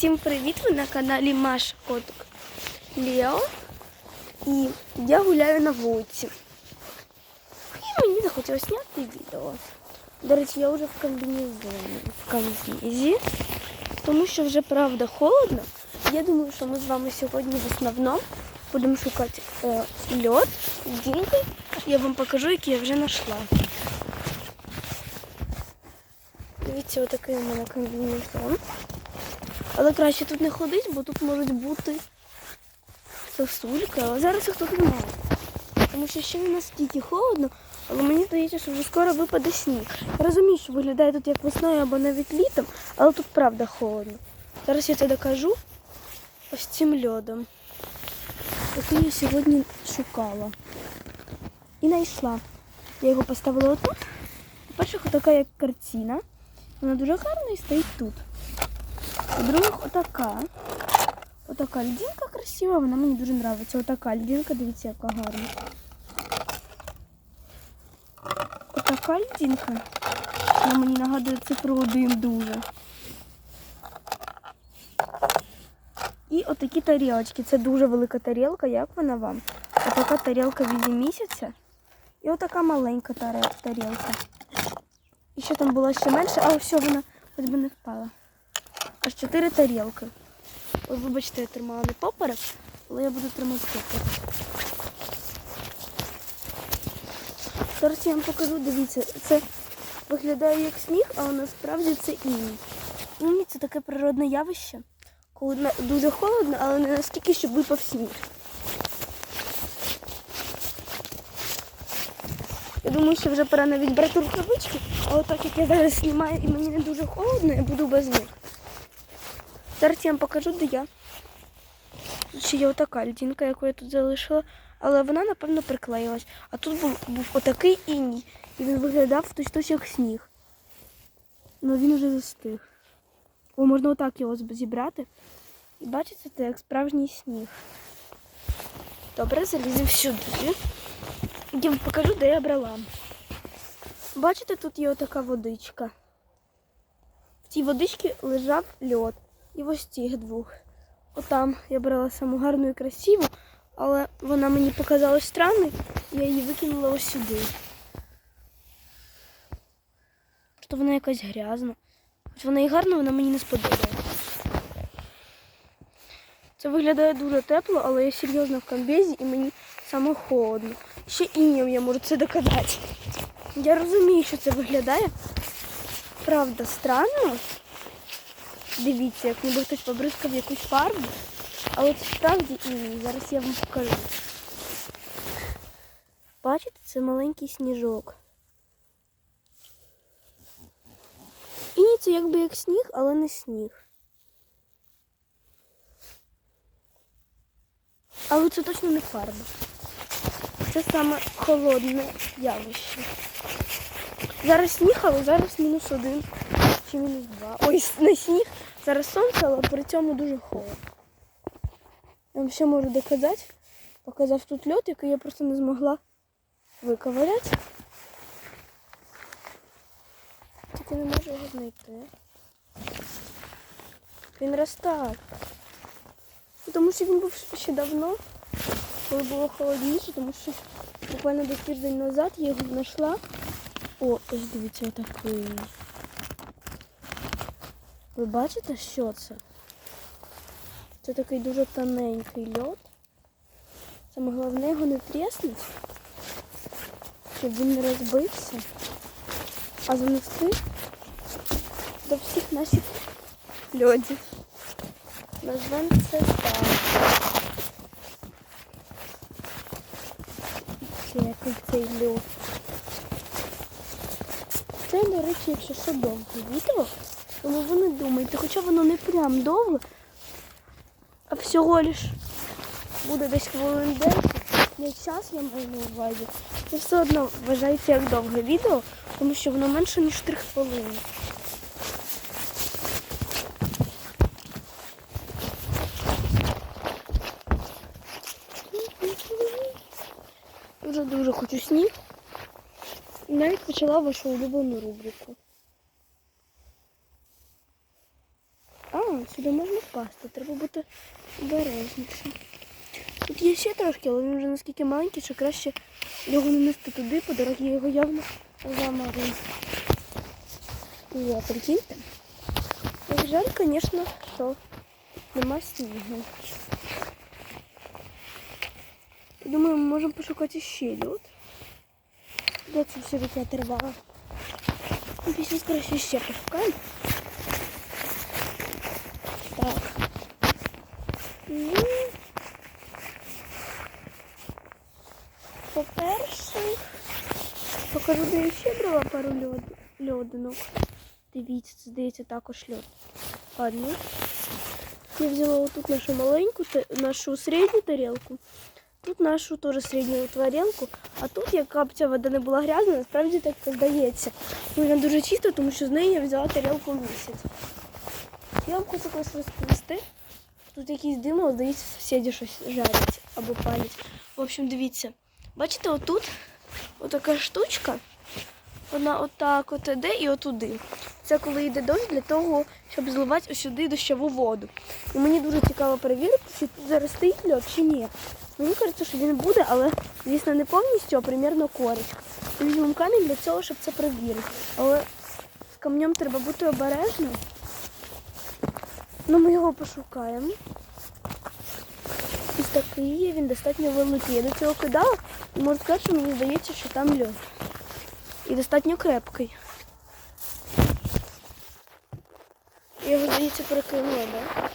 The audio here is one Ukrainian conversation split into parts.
Всім привіт! Ви на каналі Маша Котик Лео. І я гуляю на вулиці. І мені захотілося зняти відео. До речі, я вже в комбінезоні, в комбізі, тому що вже правда холодно. Я думаю, що ми з вами сьогодні в основному будемо шукати е, льод з дінькою. Я вам покажу, який я вже знайшла. Дивіться, отакий у мене комбінезон. Але краще тут не ходити, бо тут можуть бути сосульки, але зараз їх тут немає. Тому що ще не настільки холодно, але мені здається, що вже скоро випаде сніг. Я розумію, що виглядає тут як весною або навіть літом, але тут правда холодно. Зараз я це докажу ось цим льодом, який я сьогодні шукала. І знайшла. Я його поставила отут. По-перше, така як картина. Вона дуже гарна і стоїть тут. По-друге, отака. Отака льдинка красива, вона мені дуже подобається. Отака льдинка, дивіться, яка гарна. Отака льдинка. Вона мені нагадує цифру один дуже. І отакі тарілочки. Це дуже велика тарілка. Як вона вам? Отака тарілка в візі місяця. І отака маленька тарілка. І ще там була ще менше, а все, вона хоч би не впала. Аж чотири тарілки. Ой, вибачте, я тримала не поперек, але я буду тримати поперек. Зараз я вам покажу, дивіться, це виглядає як сніг, але насправді це іній. Іній це таке природне явище, коли дуже холодно, але не настільки, щоб випав сніг. Я думаю, що вже пора навіть брати рукавички, але так як я зараз знімаю і мені не дуже холодно, я буду без них. Зараз я вам покажу, де я. Ще є отака льдинка, яку я тут залишила, але вона, напевно, приклеїлась. А тут був, був отакий іній, і він виглядав точно як сніг. Ну він вже застиг. О, можна отак його зібрати. І бачите, це як справжній сніг. Добре, заліземо сюди. Я вам покажу, де я брала. Бачите, тут є отака водичка. В цій водичці лежав льод. І ось цих двох. Отам я брала саму гарну і красиву, але вона мені показалась странною, і я її викинула ось сюди. Просто вона якась грязна. Хоч вона і гарна, вона мені не сподобалась. Це виглядає дуже тепло, але я серйозно в комбезі і мені саме холодно. Ще інім я можу це доказати. Я розумію, що це виглядає. Правда, странно. Дивіться, як ніби хтось побризкав якусь фарбу. Але це справді іній. Зараз я вам покажу. Бачите, це маленький сніжок. Іній це якби як сніг, але не сніг. Але це точно не фарба. Це саме холодне явище. Зараз сніг, але зараз мінус один чи мінус два. Ой, не сніг. Зараз сонце, але при цьому дуже холодно. Я вам ще можу доказати. Показав тут льод, який я просто не змогла виковиряти. Тільки не можу його знайти. Він розтак. Тому що він був ще давно, коли було холодніше, тому що буквально десь тиждень назад я його знайшла. О, ось дивіться, отакий. Ви бачите, що це? Це такий дуже тоненький льод. Саме головне його не тріснути, щоб він не розбився, а занести до всіх наших льодів. Назвемо це так. Це який цей льод. Це, до речі, якщо що довге відео, тому ви не думайте, хоча воно не прям довге, а всього лиш буде десь хвилин 10, не час я маю на увазі. Це все одно вважається як довге відео, тому що воно менше, ніж 3 хвилини. Дуже дуже хочу сніг. І навіть почала вашу улюблену рубрику. Сюди можна впасти, треба бути обережнішим. Тут є ще трошки, але він вже наскільки маленький, що краще його не нести туди, по дорозі його явно замарив. О, прикиньте. Як жаль, звісно, що нема снігу. Думаю, ми можемо пошукати ще лід. Де це все таке оторвало? Після краще ще пошукаємо. Так. Ну, по-перше, покажу, де я ще брала пару льод, льодинок. Дивіться, це здається також льод. Ладно. Я взяла отут нашу маленьку, нашу середню тарілку. Тут нашу теж середню тарілку, а тут, яка б ця вода не була грязна, насправді так здається. Ну, Вона дуже чиста, тому що з неї я взяла тарілку місяць. Я вам хочу колись розповісти. Тут якийсь дим, але здається, сусіді щось жарять або палять. В общем, дивіться. Бачите, отут отака штучка. Вона отак от іде і отуди. Це коли йде дощ для того, щоб зливати сюди дощову воду. І мені дуже цікаво перевірити, чи зараз стоїть льод, чи ні. Мені кажеться, що він буде, але, звісно, не повністю, а примірно корочка. Ми візьмемо камінь для цього, щоб це перевірити. Але з камнем треба бути обережним. Ну, ми його пошукаємо. Ось такий є, він достатньо великий. Я до цього кидала можу сказати, що мені здається, що там льод. І достатньо крепкий. Я його, здається, перекинула, так?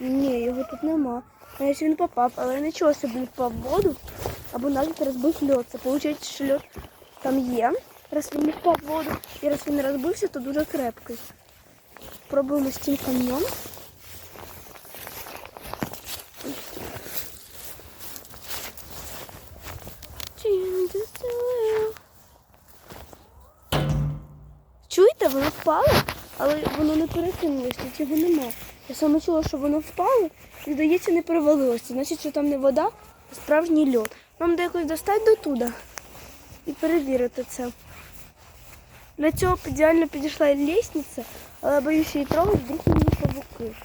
Ні, його тут нема. Навіть він попав, але нічого собі впав в воду або навіть розбив льод. Це виходить, що льод там є. Раз він не впав в воду і раз він не розбився, то дуже крепкий. Пробуємо з цим камнем. Чуєте, воно впало, але воно не перекинулося, його нема. Я саме чула, що воно впало і, здається, не перевалилося. Значить, що там не вода, а справжній льод. Нам якось достати до туди і перевірити це. Для цього ідеально підійшла лісниця, але боюся її трогати, вдруг мені павуки.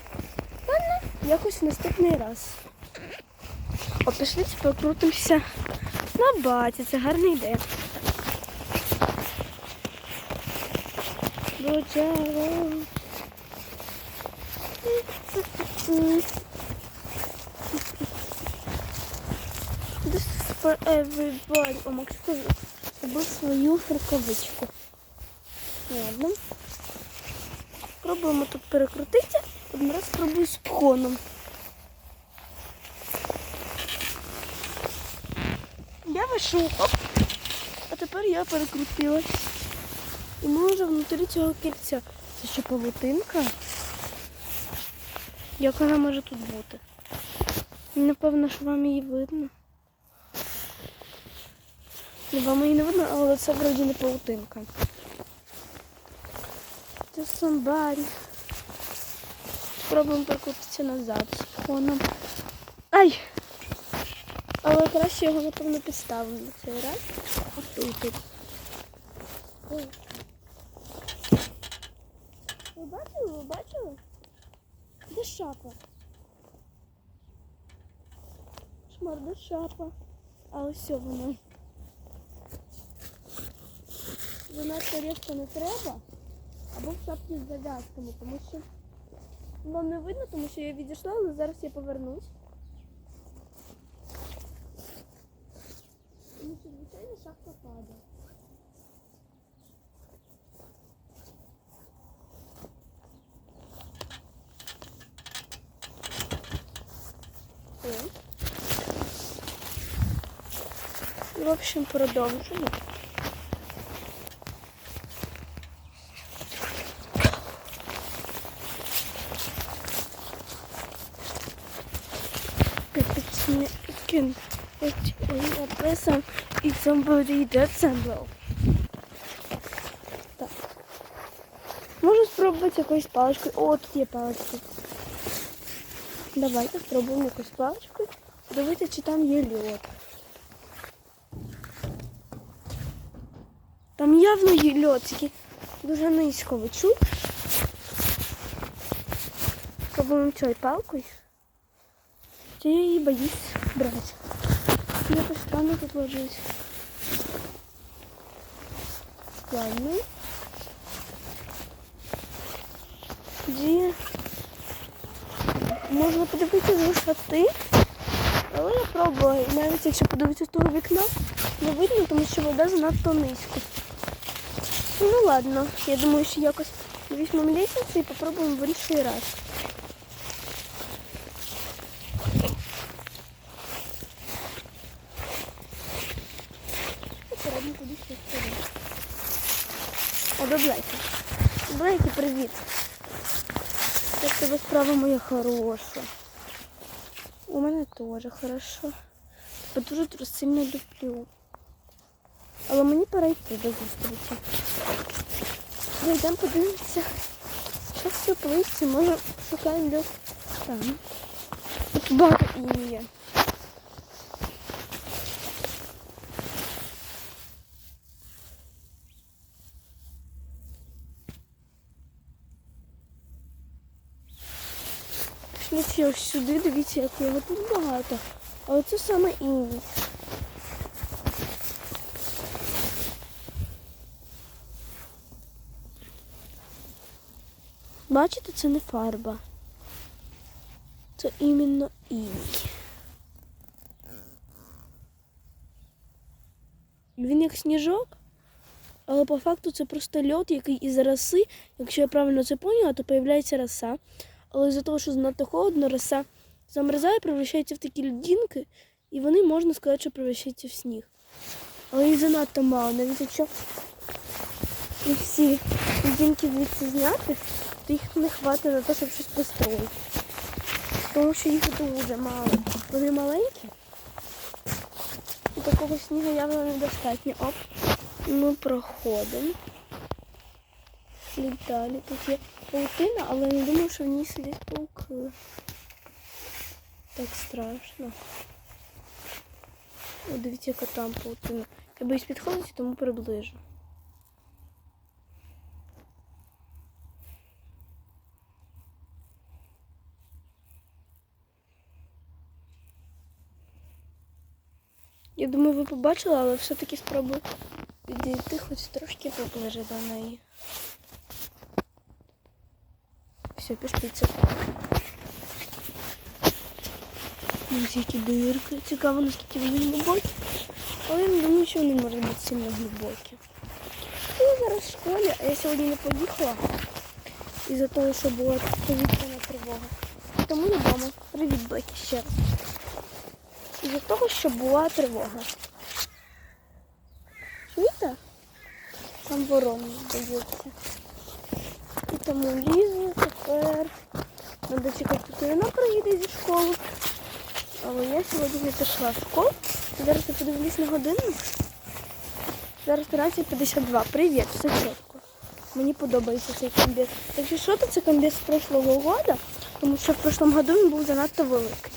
Ладно, якось в наступний раз. О, пішли покрутимося на баті, це гарна ідея. Бочаро. This is for everybody. О, Максим забув свою рукавичку. Ладно. Пробуємо тут перекрутити. Один раз спробую з пхоном. Я вийшов. Оп. А тепер я перекрутилась. І ми вже внутрі цього кільця. Це ще павутинка. Як вона може тут бути? Напевно, що вам її видно. Ну, Вам її не видно, але це вроді не павутинка. Це somebody. Спробуємо прокрутитися назад з фоном. Ай! Але краще його, напевно, підставимо на цей раз. Тут тут. Ой. Ви бачили? Ви бачили? Де шапа? Шмар, де шапа? А ось воно. Занадто різко не треба. Або в шапці з зав'язками, тому що вам не видно, тому що я відійшла, але зараз я повернусь. Тому що, звичайно, шапка падає. О. В общем, продовжуємо. If can it a person is somebody symbol. Так. Можу спробувати якоюсь паличкою. О, тут є палички. Давайте спробуємо якусь паличкою. Дивіться, чи там є лід. Там явно є тільки дуже низько ви чули? Пробуємо чой палкою. Чи я її боюсь брати. Якось странно тут ложить. Ладно. Тоді можна подивитися з висоти, але я пробувала. І навіть якщо подивитися з того вікна, не видно, тому що вода занадто низько. Ну ладно, я думаю, що якось візьмемо лестницю і попробуємо в інший раз. О, до Блейки. Блейки, привіт. Як тебе справа моя хороша. У мене теж хорошо. Дуже дуже сильно люблю. Але мені пора йти до зустрічі. Зайдемо подивимося. Що в теплиці, може шукаємо десь там. Тут багато інія. Пішли ще ось сюди, дивіться, як його тут багато. Але це саме іній. Бачите, це не фарба. Це іменно іній. Він як сніжок, але по факту це просто льод, який із роси, якщо я правильно це поняла, то появляється роса. Але з-за того, що занадто холодно, роса замерзає, превращається в такі льдинки, і вони, можна сказати, що превращаються в сніг. Але їх занадто мало, навіть якщо і всі льдинки звідси зняти, їх не хватить на те, щоб щось построїти. Тому що їх дуже мало. Вони маленькі. І такого снігу явно недостатньо. Оп, ми проходимо. Далі. Тут є паутина, але не думаю, що в ній сидять пауки. Так страшно. О, дивіться, яка там паутина. Я боюсь підходити, тому приближу. Думаю, ви побачили, але все-таки спробую підійти хоч трошки поближе до неї. Все, пішли це. Ось які дирки. Цікаво, наскільки вони глибокі. Але я не думаю, що вони можуть бути сильно глибокі. Я зараз в школі, а я сьогодні не поїхала. Із-за того, що була повітряна тривога. Тому я вдома. Привіт, Блекі, ще раз. Із-за того, що була тривога. Чуєте? Там ворона здається. І тому лізу тепер. Треба чекати, поки вона приїде зі школи. Але я сьогодні не пішла в школу. Зараз я подивлюсь на годинник. Зараз 13.52. Привіт, все чітко. Мені подобається цей комбез. Якщо що, то це комбез з прошлого року, тому що в прошлому году він був занадто великий.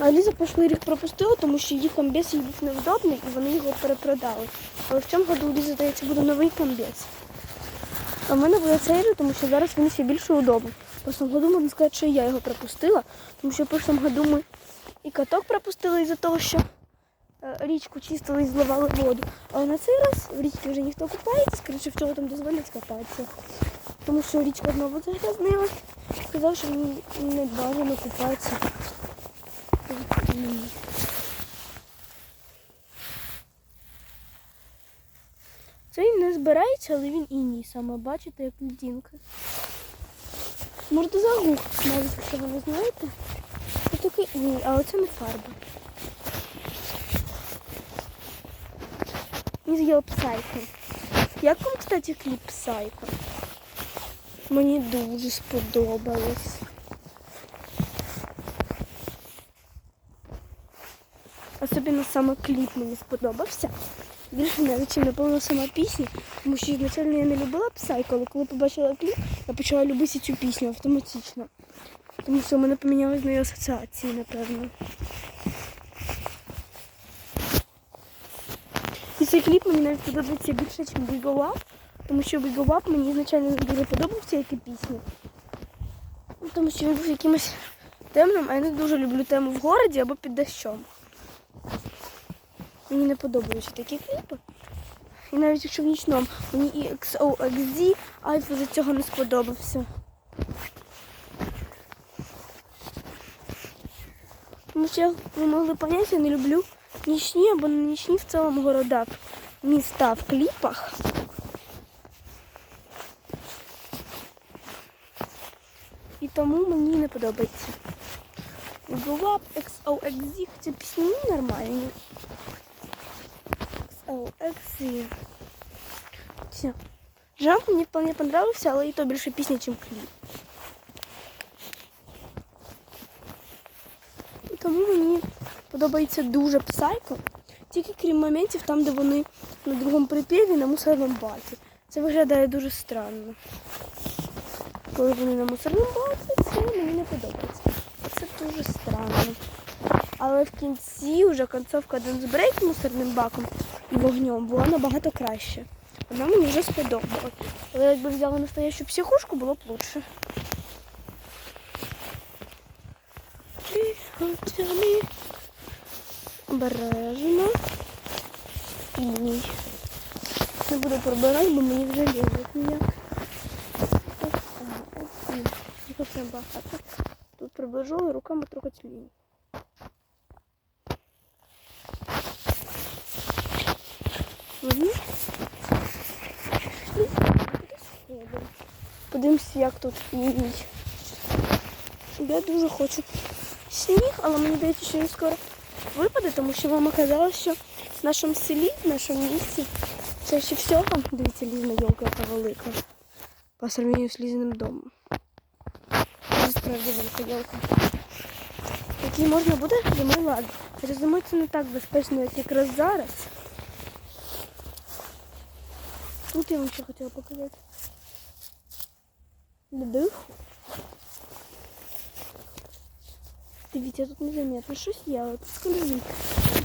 А Ліза прошлий рік пропустила, тому що її комбез їй був невдобний і вони його перепродали. Але в цьому году у Лізі, здається, буде новий комбез. А в мене буде цей тому що зараз він ще більше удобний. В прошлому году можна сказати, що я його пропустила, тому що в прошлому году ми і каток пропустили із-за того, що е, річку чистили і зливали воду. Але на цей раз в річці вже ніхто купається, скоріше всього там дозволять кататися. Тому що річка знову загрязнилась. Сказав, що мені не бажано купатися. Ні. Це він не збирається, але він іній саме, бачите, як льдинка. Можете загуглити, навіть якщо ви не знаєте. Це такий іній, але це не фарба. Із його псайком. Як вам, кстати, кліп псайко? Мені дуже сподобалось. Особливо саме кліп мені сподобався. Більше навіть напевно сама пісня, тому що ізначально я не любила псайко, але коли побачила кліп, я почала любити цю пісню автоматично. Тому що в мене помінялись мої асоціації, напевно. І цей кліп мені навіть подобається більше, ніж Big Тому що Up мені ізначально дуже подобався, як і пісня. Ну, Тому що він був якимось темним, а я не дуже люблю тему в городі або під дощом. Мені не подобаються такі кліпи. І навіть якщо в нічному мені і XOXD Альфа за цього не сподобався. Тому що, ви могли поняти, я не люблю нічні або не нічні в цілому города, міста в кліпах. І тому мені не подобається. Go Up, XOXD, хоча пісні нормальні. XOXD. Все. Жамп мені вполне понравився, але і то більше пісня, ніж кліп. І тому мені подобається дуже псайко, тільки крім моментів там, де вони на другому припіві на мусорному баці. Це виглядає дуже странно. Коли вони на мусорному баці, це мені не подобається. Це дуже странно. Але в кінці вже концовка Dance Break мусорним баком вогнем була набагато краще. Вона мені вже сподобалась. Але якби взяли настоящу психушку, було б лучше. Обережно. Ні. Не буду пробирати, бо мені вже лізуть ніяк. Тихо прям багато. Тут приближу і руками трогать лінію. Угу. Подивимося, як тут сніг. Я дуже хочу сніг, але мені здається, що він скоро випаде, тому що мама казала, що в нашому селі, в нашому місті, чаще всього, дивіться, лізна йолка яка велика. По сравнению з лізним домом. Це справді велика йолка. Який можна буде зимою ладно. Хоча це не так безпечно, як якраз зараз. Тут я вам ще хотіла показати. Ледих. Дивіться, тут незаметно. Щось є, але тут скользить.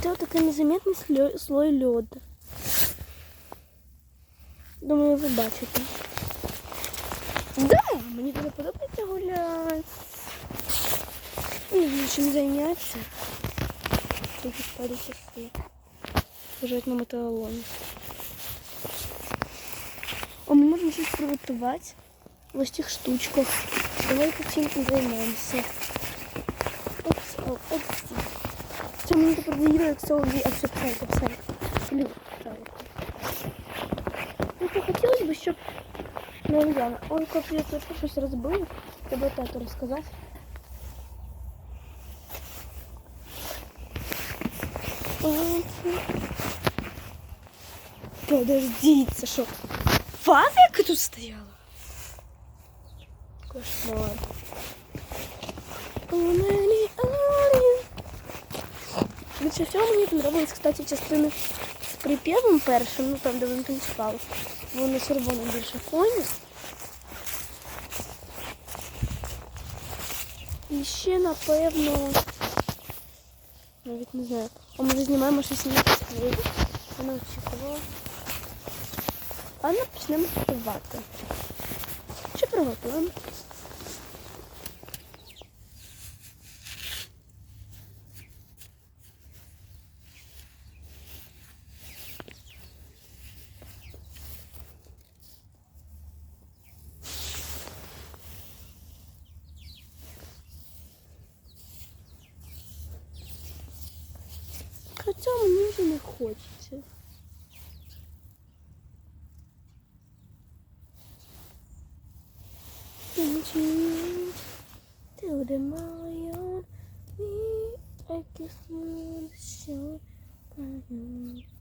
Це такий незаметний слой, слой льоду. Думаю, ви бачите. Да, мені дуже подобається гуляти. Не знаю, чим зайнятися. Трохи спалі часи. Лежать на мотолоні. О, ми можемо щось приготувати в ось цих штучках. Давайте цим і займемося. Опс, оп, опс. Це мені тепер заїду, як солові, а все псайка, псайка. Блін, жалко. Ну, то хотілося б, щоб... Ну, Яна, ой, коли я тут щось розбив, треба тату розказати. Подождіть, це Ваза, яка тут стояла? Кошмар. Більше всього мені подобались, кстати, частини з припівом першим, ну там, де він танцював. Бо на червоному більше фоні. І ще, напевно, навіть не знаю. А може знімаємо щось на. Вона очікувала. А ну почнемо готувати. Що приготуємо? Хоча мені вже не хочеться. you till the morning. Me, I kiss you, show by.